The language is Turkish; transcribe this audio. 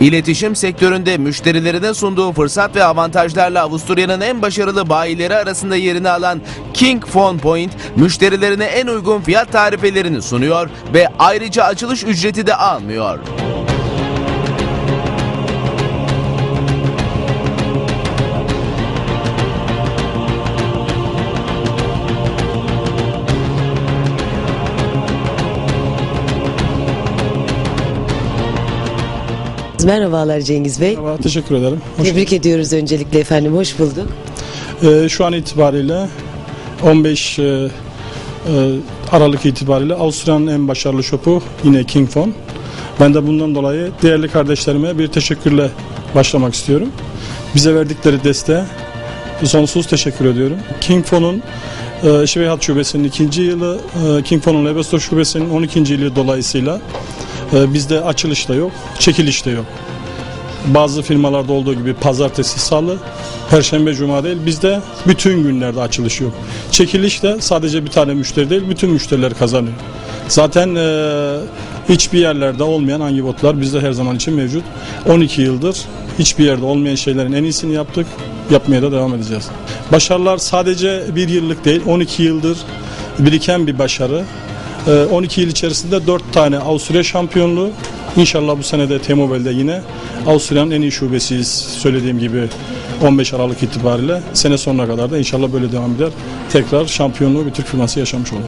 İletişim sektöründe müşterilerine sunduğu fırsat ve avantajlarla Avusturya'nın en başarılı bayileri arasında yerini alan King Phone Point, müşterilerine en uygun fiyat tarifelerini sunuyor ve ayrıca açılış ücreti de almıyor. Merhabalar Cengiz Bey. Merhaba, teşekkür ederim. Hoş Tebrik ediyoruz öncelikle efendim. Hoş bulduk. Ee, şu an itibariyle 15 e, e, Aralık itibariyle Avusturya'nın en başarılı şopu yine King Phone. Ben de bundan dolayı değerli kardeşlerime bir teşekkürle başlamak istiyorum. Bize verdikleri desteğe sonsuz teşekkür ediyorum. King Phone'un e, Şiveyhat Şubesi'nin ikinci yılı, e, King Phone'un Lebesto Şubesi'nin 12. yılı dolayısıyla e, bizde açılış da yok, çekiliş de yok. Bazı firmalarda olduğu gibi pazartesi, salı, perşembe, cuma değil. Bizde bütün günlerde açılış yok. Çekiliş de sadece bir tane müşteri değil, bütün müşteriler kazanıyor. Zaten e, hiçbir yerlerde olmayan hangi botlar bizde her zaman için mevcut. 12 yıldır hiçbir yerde olmayan şeylerin en iyisini yaptık. Yapmaya da devam edeceğiz. Başarılar sadece bir yıllık değil, 12 yıldır biriken bir başarı. Ee, 12 yıl içerisinde 4 tane Avusturya şampiyonluğu. İnşallah bu sene de T-Mobile'de yine Avusturya'nın en iyi şubesiyiz söylediğim gibi 15 Aralık itibariyle. Sene sonuna kadar da inşallah böyle devam eder. Tekrar şampiyonluğu bir Türk firması yaşamış olur.